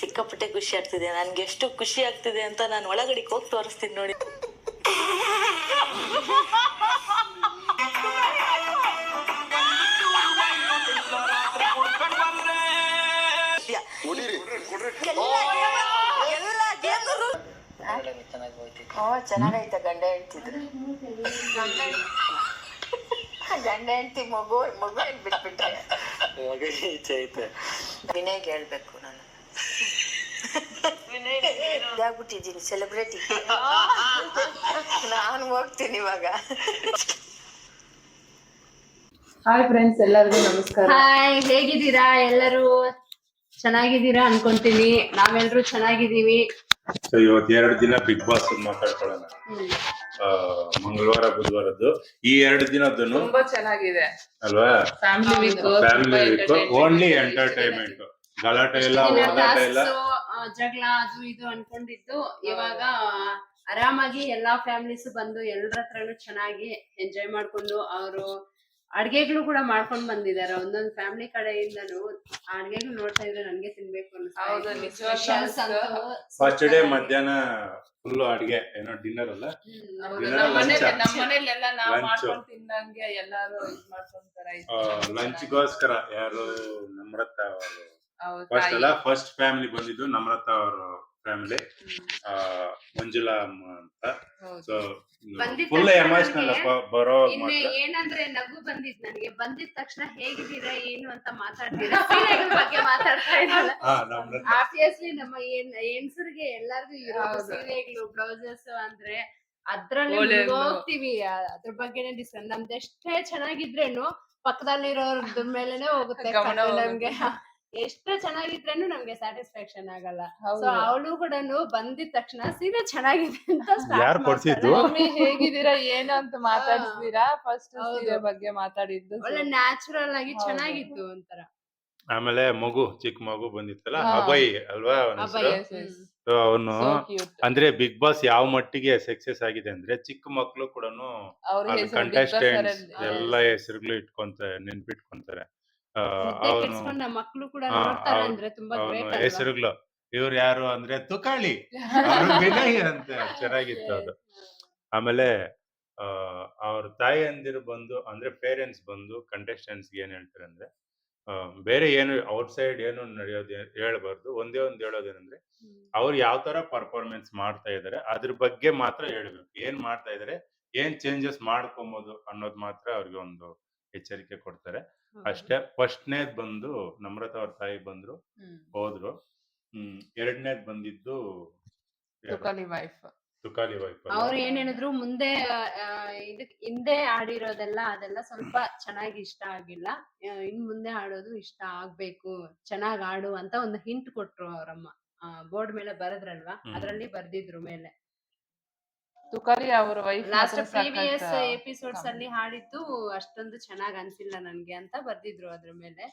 ಸಿಕ್ಕಾಪಟ್ಟೆ ಖುಷಿ ಆಗ್ತಿದೆ. ನನ್ಗೆ ಎಷ್ಟು ಖುಷಿ ಆಗ್ತಿದೆ ಅಂತ ನಾನು ಒಳಗಡೆ ಹೋಗಿ ತೋರಿಸ್ತೀನಿ ನೋಡಿ. ಚೆನ್ನಾಗೈತೆ ಗಂಡ ಹೇಳ್ತಿದ್ರು ಗಂಡ ಹೆಂಡತಿ ಮಗು ಮಗು ಹೇಳ್ಬಿಟ್ಬಿಟ್ಟೆ ವಿನಯ್ಗೆ ಹೇಳ್ಬೇಕು. ಇದಾಗ್ಬಿಟ್ಟಿದ್ದೀನಿ ಸೆಲೆಬ್ರಿಟಿ ನಾನು ಹೋಗ್ತೀನಿ ಇವಾಗ. ಹಾಯ್ ಫ್ರೆಂಡ್ಸ್ ಎಲ್ಲರಿಗೂ ನಮಸ್ಕಾರ. ಹಾಯ್ ಹೇಗಿದ್ದೀರಾ? ಎಲ್ಲರೂ ಚೆನ್ನಾಗಿದ್ದೀರಾ ಅನ್ಕೊಂತೀನಿ. ನಾವೆಲ್ಲರೂ ಚೆನ್ನಾಗಿದ್ದೀವಿ. ಸೊ ಇವತ್ತು ಎರಡು ದಿನ ಬಿಗ್ ಬಾಸ್ ಮಾತಾಡ್ಕೊಳ್ಳೋಣ. ಆ, ಮಂಗಳವಾರ ಬುಧವಾರದ್ದು. ಈ ಎರಡು ದಿನದ್ದು ತುಂಬಾ ಚೆನ್ನಾಗಿದೆ. ಅಲ್ವಾ? Family week family only entertainment ಗಲಾಟೆ ಇಲ್ಲ ಹೊಡೆದಾಟ ಇಲ್ಲ. ಜಗಳ ಅದು ಇದು ಅನ್ಕೊಂಡಿದ್ದು. ಇವಾಗ ಆರಾಮಾಗಿ ಎಲ್ಲಾ ಫ್ಯಾಮಿಲೀಸ್ ಬಂದು ಎಲ್ಲರ ಹತ್ರನು ಚೆನ್ನಾಗಿ ಎಂಜಾಯ್ ಮಾಡ್ಕೊಂಡು ಅವರು ಅಡ್ಗೆಗಳು ಕೂಡ ಮಾಡ್ಕೊಂಡ್ ಬಂದಿದ್ದಾರೆ. ಒಂದೊಂದ್ ಫ್ಯಾಮಿಲಿ ಕಡೆಯಿಂದನು ಅಡ್ಗೆಗಳು ನೋಡ್ತಾ ಇದ್ರೆ ನನ್ಗೆ ತಿನ್ಬೇಕು ಫಸ್ಟ್ ಡೇ ಮಧ್ಯಾಹ್ನ ಫುಲ್ ಅಡ್ಗೆ ಏನೋ ಡಿನ್ನರ್ ಅಲ್ಲ? ಲಂಚ್ಗೋಸ್ಕರ ಯಾರು ನಮ್ರತ ಅವರು ಅವ್ರ ಫಸ್ಟ್ ಅಲ್ಲ ಫಸ್ಟ್ ಫ್ಯಾಮಿಲಿ ಬಂದಿದ್ದು ನಮ್ರತ ಅವರು ಫ್ಯಾಮಿಲಿ ಮಂಜುಳಾ ಅಮ್ಮ ಅಂತ. ಸೊ ಫುಲ್ ಎಮೋಷನಲ್ ಬರೋ ಏನಂದ್ರೆ ನಗು ಬಂದಿದ್ ನನಗೆ. ಬಂದಿದ ತಕ್ಷಣ ಹೇಗಿದ್ದೀರಾ ಏನು ಅಂತ ಮಾತಾಡ್ತೀರಾ? ಸೀರೆಗಳ ಬಗ್ಗೆ ಮಾತಾಡ್ತಾ ಇದ್ದಲ್ಲ ಆಬ್ವಿಯಸ್ಲಿ ನಮ್ಮ ಏನ್ ಹೆಣ್ಸರಿಗೆ ಎಲ್ಲಾರ್ಗು ಇರೋ. ಸೀರೆಗಳು ಬ್ಲೌಸಸ್ ಅಂದ್ರೆ ಅದ್ರಲ್ಲಿ ಹೋಗ್ತೀವಿ ಅದ್ರ ಬಗ್ಗೆನೇ ಡಿಸ್ಕಸ್ ನಮ್ದು ಎಷ್ಟೇ ಚೆನ್ನಾಗಿದ್ರೇನು ಪಕ್ಕದಲ್ಲಿರೋದ್ರ ಮೇಲೆನೆ ಹೋಗುತ್ತೆ. ನಮ್ಗೆ. ಎಷ್ಟೇ ಚೆನ್ನಾಗಿದ್ರೂ ನಮ್ಗೆ ಸ್ಯಾಟಿಸ್ಫ್ಯಾಕ್ಷನ್ ಆಗಲ್ಲ. ಸೊ ಅವಳು ಕೂಡ ಬಂದಿದ ತಕ್ಷಣ ಸೀರೆ ಚೆನ್ನಾಗಿದೆ ಅಂತ start ಯಾರ್ ಕೊಡ್ಸಿದ್ದು? ಮಾಡ್ತಾಳೆ. ಮಮ್ಮಿ ಹೇಗಿದ್ದೀರಾ ಏನು ಅಂತ ಮಾತಾಡ್ತೀರಾ ಫಸ್ಟ್ ಸೀರೆ ಬಗ್ಗೆ ಮಾತಾಡಿದ್ದು. ಒಳ್ಳೆ ನ್ಯಾಚುರಲ್ ಆಗಿ ಚೆನ್ನಾಗಿತ್ತು ಒಂಥರ. ಆಮೇಲೆ ಮಗು ಚಿಕ್ಕ ಮಗು ಬಂದಿತ್ತಲ್ಲ ಅಬೈ ಅಭಯ್ ಅಲ್ವಾ. ಅವನು ಅಂದ್ರೆ ಬಿಗ್ ಬಾಸ್ ಯಾವ ಮಟ್ಟಿಗೆ ಸಕ್ಸಸ್ ಆಗಿದೆ ಅಂದ್ರೆ ಚಿಕ್ಕ ಮಕ್ಳು ಕೂಡ ಕಂಟೆಸ್ಟೆಂಟ್ ಎಲ್ಲ ಹೆಸರುಗಳು ಇಟ್ಕೊಂತಾರೆ ನೆನ್ಪಿಟ್ಕೊಂತಾರೆ. ಅವನು ಮಕ್ಳು ಕೂಡ ನೋಡ್ತಾರೆ ಅಂದ್ರೆ ತುಂಬಾ ಹೆಸರುಗಳು. ಇವ್ರು ಯಾರು ಅಂದ್ರೆ ತುಕಾಳಿ. ಅವ್ರು ವಿನಯ್ ಅಂತ ಚೆನ್ನಾಗಿತ್ತು ಅದು. ಆಮೇಲೆ ಅವ್ರ ತಾಯಿ ಅಂದಿರು ಬಂದು ಅಂದ್ರೆ ಪೇರೆಂಟ್ಸ್ ಬಂದು contestants ಗೆ ಏನ್ ಹೇಳ್ತಾರೆ ಅಂದ್ರೆ ಆ, ಬೇರೆ ಏನು ಔಟ್ಸೈಡ್ ಏನು ನಡೆಯೋದು ಹೇಳ್ಬಾರ್ದು. ಒಂದೇ ಒಂದು ಹೇಳೋದೇನಂದ್ರೆ ಅವ್ರು ಯಾವ ತರ ಪರ್ಫಾರ್ಮೆನ್ಸ್ ಮಾಡ್ತಾ ಇದಾರೆ ಅದ್ರ ಬಗ್ಗೆ ಮಾತ್ರ ಹೇಳ್ಬೇಕು. ಏನ್ ಮಾಡ್ತಾ ಇದಾರೆ ಏನ್ ಚೇಂಜಸ್ ಮಾಡ್ಕೊಬೋದು ಅನ್ನೋದು ಮಾತ್ರ ಅವ್ರಿಗೆ ಒಂದು ಎಚ್ಚರಿಕೆ ಕೊಡ್ತಾರೆ. ಅಷ್ಟೇ. ಫಸ್ಟ್ನೇದ್ ಬಂದು ನಮ್ರತ ಅವ್ರ ತಾಯಿ ಬಂದ್ರು. ಹೋದ್ರು. ಹ್ಮ್ ಎರಡನೇದ್ ಬಂದಿದ್ದು ತುಕಾಲಿ ವೈಫ್ ತುಕಾಲಿ ವೈಫ್ ಅವ್ರು ಏನ್ ಹೇಳಿದ್ರು ಮುಂದೆ ಇದಕ್ ಹಿಂದೆ ಆಡಿರೋದೆಲ್ಲ ಅದೆಲ್ಲ ಸ್ವಲ್ಪ ಚೆನ್ನಾಗಿ ಇಷ್ಟ ಆಗಿಲ್ಲ. ಇನ್ ಮುಂದೆ ಆಡೋದು ಇಷ್ಟ ಆಗ್ಬೇಕು ಚೆನ್ನಾಗ್ ಆಡು ಅಂತ ಒಂದು ಹಿಂಟ್ ಕೊಟ್ರು ಅವರಮ್ಮ. ಬೋರ್ಡ್ ಮೇಲೆ ಬರದ್ರಲ್ವಾ. ಅದ್ರಲ್ಲಿ ಬರ್ದಿದ್ರು ಮೇಲೆ. ತುಕಾಲಿ ಅವರ ವೈಫ್ ಲಾಸ್ಟ್ ಪ್ರೀವಿಯಸ್ ಎಪಿಸೋಡ್ಸ್ ಅಲ್ಲಿ ಹಾಡಿದ್ದು ಅಷ್ಟೊಂದು ಚೆನ್ನಾಗ್ ಅನ್ಸಿಲ್ಲ ನನ್ಗೆ ಅಂತ ಬರ್ದಿದ್ರು ಅದ್ರ ಮೇಲೆ.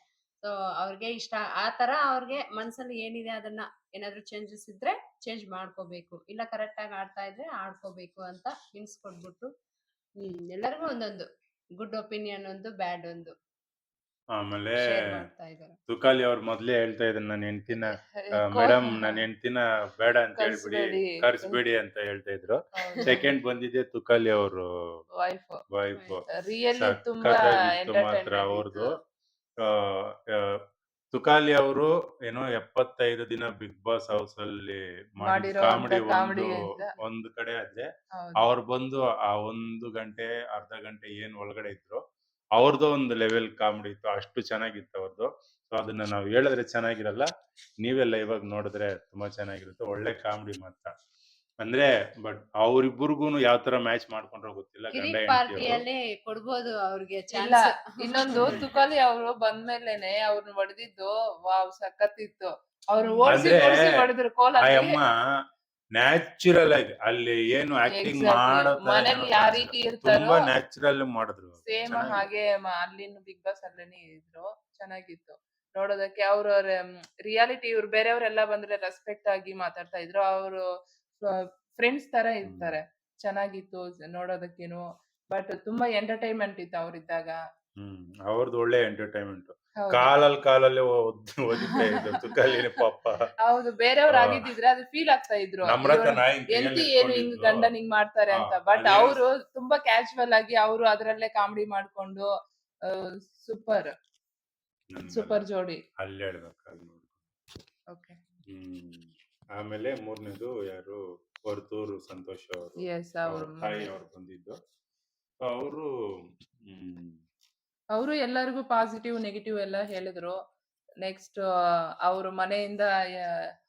ಸೊ ಅವ್ರಿಗೆ ಇಷ್ಟ ಆ ತರ ಅವ್ರಿಗೆ ಮನ್ಸಲ್ಲಿ ಏನಿದೆ ಅದನ್ನ ಏನಾದ್ರು ಚೇಂಜಸ್ ಇದ್ರೆ ಚೇಂಜ್ ಮಾಡ್ಕೋಬೇಕು. ಇಲ್ಲ ಕರೆಕ್ಟ್ ಆಗಿ ಆಡ್ತಾ ಇದ್ರೆ ಆಡ್ಕೋಬೇಕು ಅಂತ ಹಿಂಸ್ ಕೊಟ್ಬಿಟ್ಟು ಹ್ಮ್ ಎಲ್ಲರಿಗೂ ಒಂದೊಂದು. ಗುಡ್ ಒಪಿನಿಯನ್ ಒಂದು ಬ್ಯಾಡ್ ಒಂದು. ಆಮೇಲೆ ಶೇರ್ ಮಾಡ್ತಾ ಇದ್ದಾರೆ. ತುಕಾಲಿ ಅವ್ರು ಮೊದ್ಲೇ ಹೇಳ್ತಾ ಇದ್ರು ನನ್ನ ಹೆಂಡತಿನ ಮೇಡಮ್ ನನ್ನ ಹೆಂಡತಿನ ಬೇಡ ಅಂತ ಹೇಳ್ಬಿಡಿ ಕರ್ಸ್ಬೇಡಿ. ಕರ್ಸ್ಬೇಡಿ ಅಂತ ಹೇಳ್ತಾ ಇದ್ರು. ಸೆಕೆಂಡ್ ಬಂದಿದ್ದೆ ತುಕಾಲಿ ಅವರು. ವೈಫ್. ವೈಫ್. ರಿಯಲಿ ತುಂಬಾ ಸಖತ್ತಾಗಿತ್ತು ಮಾತ್ರ ಅವ್ರದು. ಅವ್ರದ್ದು ಇತ್ತು. ತುಕಾಲಿ ಅವರು ಏನೋ ಎಪ್ಪತ್ತೈದು ದಿನ ಬಿಗ್ ಬಾಸ್ ಹೌಸ್ ಅಲ್ಲಿ ಮಾಡಿರೋ ಕಾಮಿಡಿ ಅಂತ comedy ಒಂದು ಅಂತ. ಒಂದು ಕಡೆ ಆದ್ರೆ. ಅವ್ರು ಬಂದು ಆ ಒಂದು ಗಂಟೆ ಅರ್ಧ ಗಂಟೆ ಏನ್ ಒಳಗಡೆ ಇದ್ರು ಅವ್ರದ್ದು ಒಂದು ಲೆವೆಲ್ ಕಾಮಿಡಿ ಇತ್ತು ಅಷ್ಟು ಚೆನ್ನಾಗಿತ್ತು ಅವ್ರದ್ದು ಸೊ ಅದನ್ನ ನಾವು ಹೇಳಿದ್ರೆ ಚೆನ್ನಾಗಿರಲ್ಲ ನೀವೆಲ್ಲ ಇವಾಗ ನೋಡಿದ್ರೆ ತುಂಬಾ ಚೆನ್ನಾಗಿರುತ್ತೆ ಒಳ್ಳೆ ಕಾಮಿಡಿ ಮಾತ್ರ. ಅಂದ್ರೆ ಬಟ್ ಅವ್ರಿಬ್ರಿಗೂ ಯಾವ ತರ ಮ್ಯಾಚ್ ಮಾಡ್ಕೊಂಡ್ರೋ ಗೊತ್ತಿಲ್ಲ ಗಂಡ ಹೆಂಡತಿ ಪಾರ್ಟಿಯಲ್ಲಿ ಕೊಡ್ಬೋದು ಅವ್ರಿಗೆ ಇನ್ನೊಂದು ತುಕಾಲಿ ಅವರು ಬಂದ್ಮೇಲೆನೆ ಅವ್ರನ್ನ ಹೊಡೆದಿದ್ದು ವಾವ್ ಇತ್ತು. ಅವ್ರು ಓಡಿಸಿ ಹೊಡೆದ್ರು ಕೋಲ ಅಮ್ಮ ನ್ಯಾಚುರಲ್ ಆಗಿ ಅಲ್ಲಿ ಏನು ಆಕ್ಟಿಂಗ್ Exactly. ಮಾಡೋ ತರ ಮನೇಲಿ ಏನೋ ಯಾವ ರೀತಿ ಇರ್ತಾರೋ ತುಂಬಾ ನ್ಯಾಚುರಲ್ ಮಾಡಿದ್ರು ಸೇಮ್ ಚೆನ್ನಾಗಿ. ಹಾಗೆ ಮ- ಅಲ್ಲಿನ ಬಿಗ್ ಬಾಸ್ ಅಲ್ಲೇನೆ ಇದ್ರು. ಚೆನ್ನಾಗಿತ್ತು. ನೋಡೋದಕ್ಕೆ ಅವ್ರ ರಿಯಾಲಿಟಿ ಇವ್ರು ಬೇರೆಯವರೆಲ್ಲ ಬಂದ್ರೆ ರೆಸ್ಪೆಕ್ಟ್ ಆಗಿ ಮಾತಾಡ್ತಾ ಇದ್ರು. ಅವರು ಫ್ರೆಂಡ್ಸ್ ತರ ಇರ್ತಾರೆ. ಚೆನ್ನಾಗಿತ್ತು ಸ- ನೋಡೋದಕ್ಕೇನು. ಬಟ್ ತುಂಬಾ ಎಂಟರ್ಟೈನ್ಮೆಂಟ್ ಇತ್ತು ಅವ್ರಿದ್ದಾಗ. ಹ್ಮ್. ಅವ್ರದ್ದು ಒಳ್ಳೆ ಎಂಟರ್ಟೈನ್ಮೆಂಟ್. ಕಾಲಲ್ಲಿ ಕಾಲಲ್ಲಿ ಓದಿದ್ದೆ ಒದಿತಾ ಇದ್ದು ಪಾಪ. ಹೌದು ಬೇರೆಯವ್ರು. ಆಗಿದ್ದಿದ್ರೆ ಅದು ಫೀಲ್ ಆಗ್ತಾ ಇದ್ರು. ನಮ್ರತ ಇವ್ರು ನಾಯಿ ಎಂತಿ ಏನು ಹಿಂಗ್ ಗಂಡನ್ ಹಿಂಗ್ ಮಾಡ್ತಾರೆ ಅಂತ. ಬಟ್ ಅವರು ತುಂಬಾ ಕ್ಯಾಶುವಲ್ ಆಗಿ ಅವರು ಅದರಲ್ಲೇ ಕಾಮಿಡಿ ಮಾಡ್ಕೊಂಡು ಸೂಪರ್ ಸೂಪರ್ ಜೋಡಿ. ಅಲ್ಲಿ ಹೇಳ್ಬೇಕು ಓಕೆ ಆಮೇಲೆ ಮೂರನೇದು ಯಾರು? ವರ್ತೂರು ಸಂತೋಷ್ ಅವರು. ಎಸ್ ಅವರು ತಾಯಿ ಅವ್ರು ಬಂದಿದ್ದು. ಅವರು ಅವರು ಎಲ್ಲರಿಗೂ ಪಾಸಿಟಿವ್ ನೆಗೆಟಿವ್ ಎಲ್ಲ ಹೇಳಿದ್ರು. ನೆಕ್ಸ್ಟ್ ಅವ್ರ ಮನೆಯಿಂದ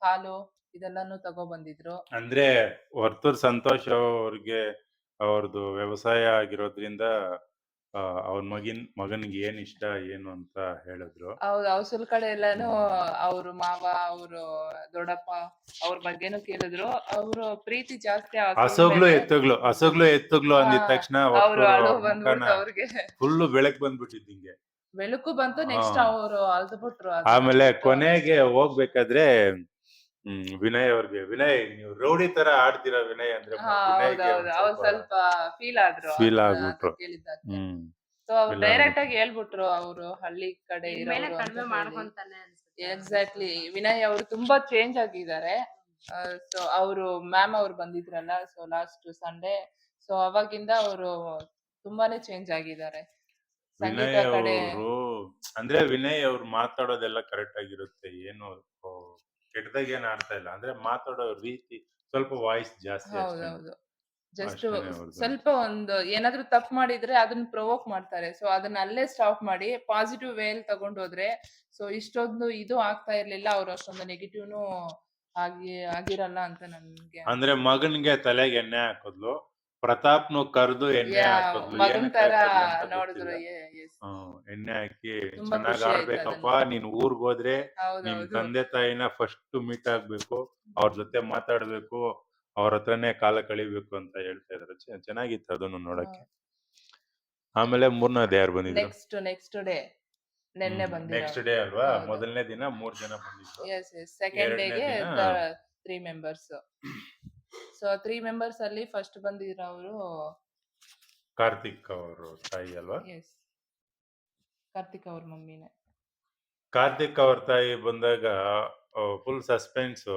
ಹಾಲು ಇದೆಲ್ಲಾನು ತಗೋ ಬಂದಿದ್ರು ಅಂದ್ರೆ ವರ್ತೂರ್ ಸಂತೋಷ್ ಅವ್ರಿಗೆ ಅವ್ರದ್ದು ವ್ಯವಸಾಯ ಆಗಿರೋದ್ರಿಂದ ಆ, ಅವ್ರ ಮಗಿನ್ ಮಗನಿಗೆ ಏನ್ ಇಷ್ಟ ಏನು ಅಂತ ಹೇಳಿದ್ರು. ಹೌದು ಅವಸಲ್ ಕಡೆ ಎಲ್ಲಾನು ಅವ್ರ ಮಾವ ಅವ್ರು ದೊಡ್ಡಪ್ಪ ಅವ್ರ ಬಗ್ಗೆನು ಕೇಳಿದ್ರು. ಅವ್ರು ಪ್ರೀತಿ ಜಾಸ್ತಿ ಹಸುಗ್ಲು ಎತ್ತುಗ್ಲು ಹಸುಗ್ಲು ಎತ್ತುಗ್ಲು ಅಂದಿದ ತಕ್ಷಣ ಅವ್ರು ಅಳು ಬಂದ್ಬಿಟ್ಟು ಅವ್ರಿಗೆ. ಫುಲ್ ಬೆಳಕ್ ಬಂದ್ಬಿಟ್ಟಿದ್ ಹಿಂಗೆ. ಬೆಳಕು ಬಂತು ನೆಕ್ಸ್ಟ್ ಹಾ. ಅವರು ಅಳ್ದು ಬಿಟ್ರು ಆಮೇಲೆ ಕೊನೆಗೆ ಹೋಗ್ಬೇಕಾದ್ರೆ ಹ್ಮ್ ವಿನಯ್ ಅವ್ರಿಗೆ. ವಿನಯ್ ನೀವು ರೌಡಿ ತರ ಆಡ್ತೀರಾ ವಿನಯ್ ಅಂದ್ರೆ ಹಾ ಹೌದೌದು. ಅವ್ರು ಸ್ವಲ್ಪ- ಫೀಲ್ ಆದ್ರು ಫೀಲ್ ಆಗ್ಬಿಟ್ರು. ಹ್ಮ್. ಸೊ ಅವ್ರು ಡೈರೆಕ್ಟ್ ಆಗಿ ಹೇಳ್ಬಿಟ್ರು ಅವರು ಹಳ್ಳಿ ಕಡೆ ಇನ್ಮೇಲೆ ಕಡಿಮೆ ಮಾಡ್ಕೊಂತಾನೆ ಅನ್ಸುತ್ತೆ ಎಕ್ಸಾಕ್ಟ್ಲಿ ವಿನಯ್ ಅವರು ತುಂಬಾ ಚೇಂಜ್ ಆಗಿದ್ದಾರೆ. ಸೊ ಅವರು ಮ್ಯಾಮ್ ಅವ್ರು ಬಂದಿದ್ರಲ್ಲ ಸೊ ಲಾಸ್ಟ್ ಸಂಡೇ ಸೊ ಅವಾಗಿಂದ ಅವರು ತುಂಬಾನೇ ಚೇಂಜ್ ಆಗಿದ್ದಾರೆ. ಸಂಗೀತ ವಿನಯ್ ಕಡೆ ಅವರು ಅಂದ್ರೆ ವಿನಯ್ ಅವ್ರು ಮಾತಾಡೋದೆಲ್ಲ ಕರೆಕ್ಟ್ ಆಗಿರುತ್ತೆ ಏನು ಕೆಟ್ಟದಾಗ ಏನ್ ಆಡ್ತಾ ಇಲ್ಲ ಅಂದ್ರೆ ಮಾತಾಡೋ ರೀತಿ ಸ್ವಲ್ಪ ವಾಯ್ಸ್ ಜಾಸ್ತಿ ಅಷ್ಟೇ ಹೌದೌದು ಜಸ್ಟ್ ಅಷ್ಟೇನೆ. ಸ್ವಲ್ಪ ಒಂದು ಏನಾದ್ರೂ ತಪ್ಪು ಮಾಡಿದ್ರೆ ಅದನ್ನ ಪ್ರೊವೋಕ್ ಮಾಡ್ತಾರೆ ಸೊ ಅದನ್ನ ಅಲ್ಲೇ ಸ್ಟಾಪ್ ಮಾಡಿ ಪಾಸಿಟಿವ್ ವೇಲ್ ತಗೊಂಡ್ ಹೋದ್ರೆ ಸೊ ಇಷ್ಟೊಂದು ಇದು ಆಗ್ತಾ ಇರ್ಲಿಲ್ಲ ಅವ್ರು ಅಷ್ಟೊಂದು ನೆಗೆಟಿವ್ನು ಆಗಿ ಆಗಿರಲ್ಲ ಅಂತ ನನ್ಗೆ ಅಂದ್ರೆ ಮಗನ್ಗೆ ತಲೆಗೆ ಎಣ್ಣೆ ಹಾಕಿದ್ಲು ಪ್ರತಾಪ್ನು ಕರ್ದು ಎಣ್ಣೆ ಯಾ, ಹಾಕಿದ್ಲು ಮಗನ್ ಏನಕ್ಕೆ ತರ ಹಾಕಿದ್ಲು ಅಂತ ಗೊತ್ತಿಲ್ಲ. ಯೆ- yes. ಎಣ್ಣೆ ಹಾಕಿ ತುಂಬಾ ಚೆನ್ನಾಗ್ ಖುಷಿ ಆಯ್ತು ಆಡ್ಬೇಕಪ್ಪ ಅದನ್ನ. ನೀನ್ ಊರ್ಗ್ ಹೋದ್ರೆ ನಿಮ್ ಹೌದೌದು. ತಂದೆ ತಾಯಿನ ಫಸ್ಟ್ ಮೀಟ್ ಆಗ್ಬೇಕು ಅವ್ರ ಜೊತೆ ಮಾತಾಡ್ಬೇಕು ಅವ್ರ ಹತ್ರನೇ ಕಾಲ ಕಳಿಬೇಕು ಅಂತ ಹೇಳ್ತಾ ಇದ್ರು. ಚೆ- ಚೆನ್ನಾಗಿತ್ತು ಅದನ್ನು ನೋಡಕ್ಕೆ. ಆಮೇಲೆ ಮೂರನೇದು ಯಾರು ಬಂದಿದ್ರು? ನೆಕ್ಸ್ಟ್ ನೆಕ್ಸ್ಟ್ ಡೇ ನೆನ್ನೆ ಬಂದಿರೋ. ನೆಕ್ಸ್ಟ್ ಡೇ ಅಲ್ವಾ? ಹೌದು. ಮೊದಲನೇ ದಿನ ಮೂರ್ ಜನ ಬಂದಿದ್ರು. ಎಸ್ ಎಸ್ ಸೆಕೆಂಡ್ ಎರಡ್ನೇ ಡೇಗೆ ದಿನ- three members so three members ಅಲ್ಲಿ ಫಸ್ಟ್ ಬಂದಿರೋ ಅವರು ಕಾರ್ತಿಕ್ ಅವರು ತಾಯಿ ಅಲ್ವಾ? ಎಸ್ ಕಾರ್ತಿಕ್ ಅವ್ರ ಮಮ್ಮಿನೇ. ಕಾರ್ತಿಕ್ ಅವ್ರ ತಾಯಿ ಬಂದಾಗ ಫುಲ್ ಸಸ್ಪೆನ್ಸ್